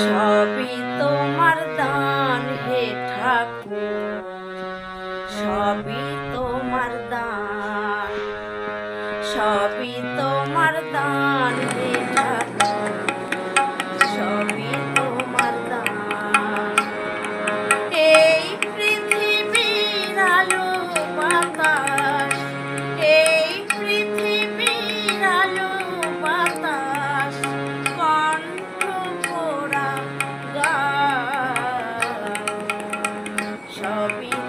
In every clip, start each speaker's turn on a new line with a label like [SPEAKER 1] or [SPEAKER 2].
[SPEAKER 1] সবই তোমার দান হে ঠাকুর সবই সবই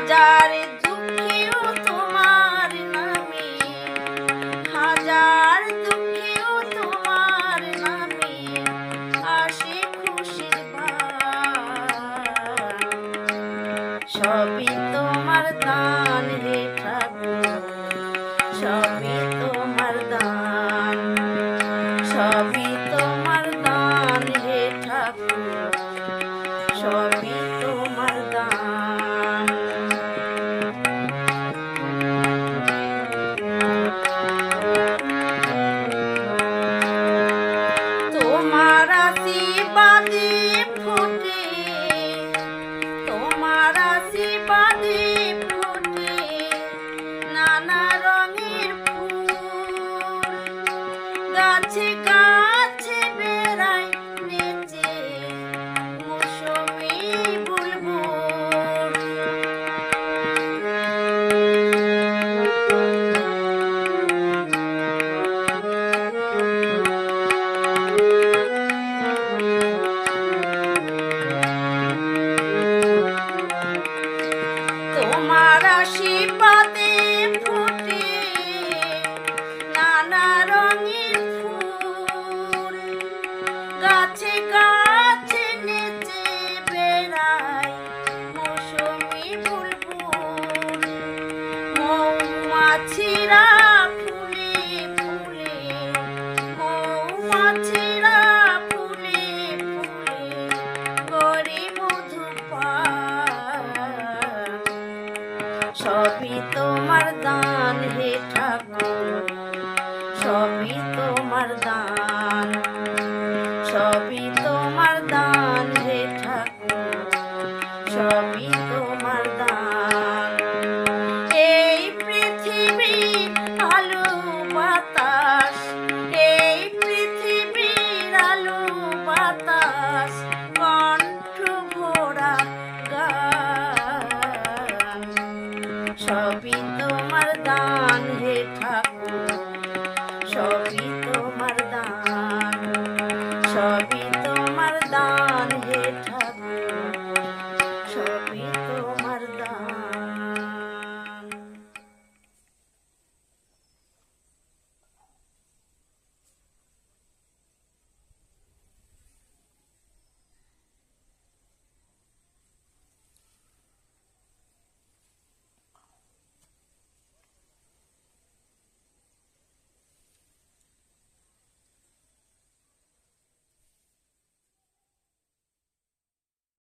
[SPEAKER 1] হাজার দুঃখেও হাজার সবই তোমার দান রে ঠাকুর সবই তোমার গাছে গাছে বেড়ায় নেচে তোমার আশীর্বাদে গাছে গাছে নেচে বেড়ায় মৌসুমি বুলবুল মৌমাছিরা ফুলে ফুলে, মৌমাছিরা ফুলে ফুলে গড়ে মধু সবই তোমার দান হে ঠাকুর, সবই তোমার দান। সবই তোমার দান রে সবই তোমার দান। এই পৃথিবী আলো বাতাস, এই পৃথিবীর আলো বাতাস, কণ্ঠ ভোরা গান। সবই তোমার দান হে ঠাকুর, সবই